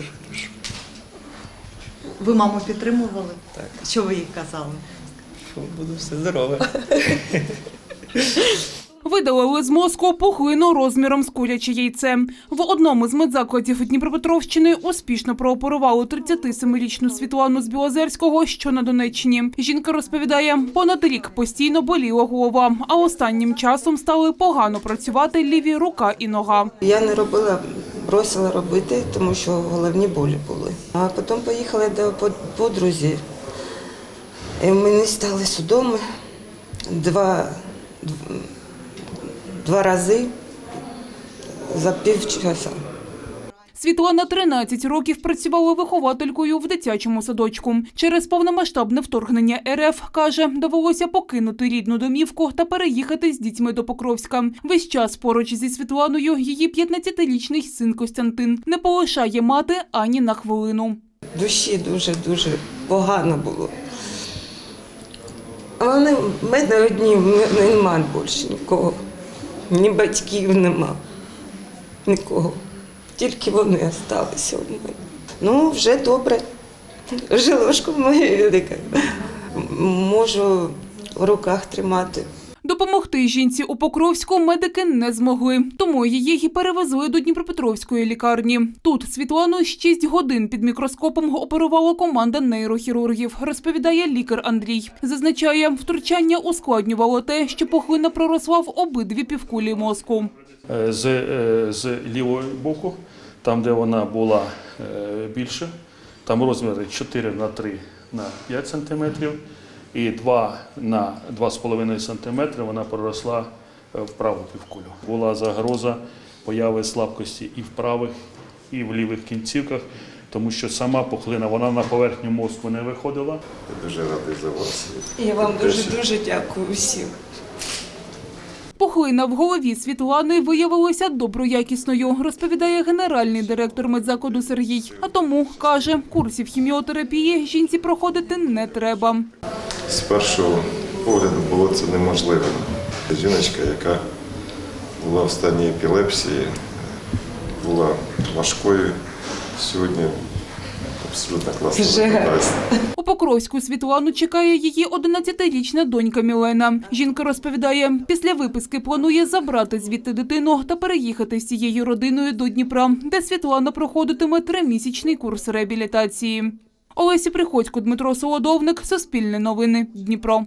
все хорошо. Ви маму підтримували? Так. Що ви їй казали? Що буду все здорове. Видалили з мозку пухлину розміром з куряче яйце. В одному з медзакладів Дніпропетровщини успішно прооперували 37-річну Світлану з Білозерського, що на Донеччині. Жінка розповідає, понад рік постійно боліла голова, а останнім часом стали погано працювати ліві рука і нога. Я не робила, бросила робити, тому що головні болі були. А потім поїхала до подрузі. І мені стали судоми два два рази за півчаса. Світлана 13 років працювала вихователькою в дитячому садочку. Через повномасштабне вторгнення РФ, каже, довелося покинути рідну домівку та переїхати з дітьми до Покровська. Весь час поруч зі Світланою її 15-річний син Костянтин не полишає мати ані на хвилину. Душі дуже-дуже погано було. А вони в мене одні, в мене нема більше нікого. Ні батьків нема. Нікого. Тільки вони залишилися у мене. Ну, вже добре. Вже ложку моя велика. Можу в руках тримати. Допомогти жінці у Покровську медики не змогли, тому її перевезли до Дніпропетровської лікарні. Тут Світлану 6 годин під мікроскопом оперувала команда нейрохірургів, розповідає лікар Андрій. Зазначає, втручання ускладнювало те, що пухлина проросла в обидві півкулі мозку. Е, з, е, з лівого боку, там, де вона була е, більше, там розміри 4 на 3 на 5 см і 2 на 2,5 см вона проросла е, в праву півкулю. Була загроза появи слабкості і в правих, і в лівих кінцівках, тому що сама пухлина вона на поверхню мозку не виходила. Я дуже радий за вас. Я вам дуже-дуже дякую всім. Пухлина в голові Світлани виявилася доброякісною, розповідає генеральний директор медзакладу Сергій. А тому каже, курсів хіміотерапії жінці проходити не треба. З першого погляду було це неможливо. Жіночка, яка була в стані епілепсії, була важкою, сьогодні абсолютно виглядається. У Покровську Світлану чекає її 11-річна донька Мілена. Жінка розповідає, після виписки планує забрати звідти дитину та переїхати з цією родиною до Дніпра, де Світлана проходитиме тримісячний курс реабілітації. Олесі Приходько, Дмитро Солодовник, Суспільне новини, Дніпро.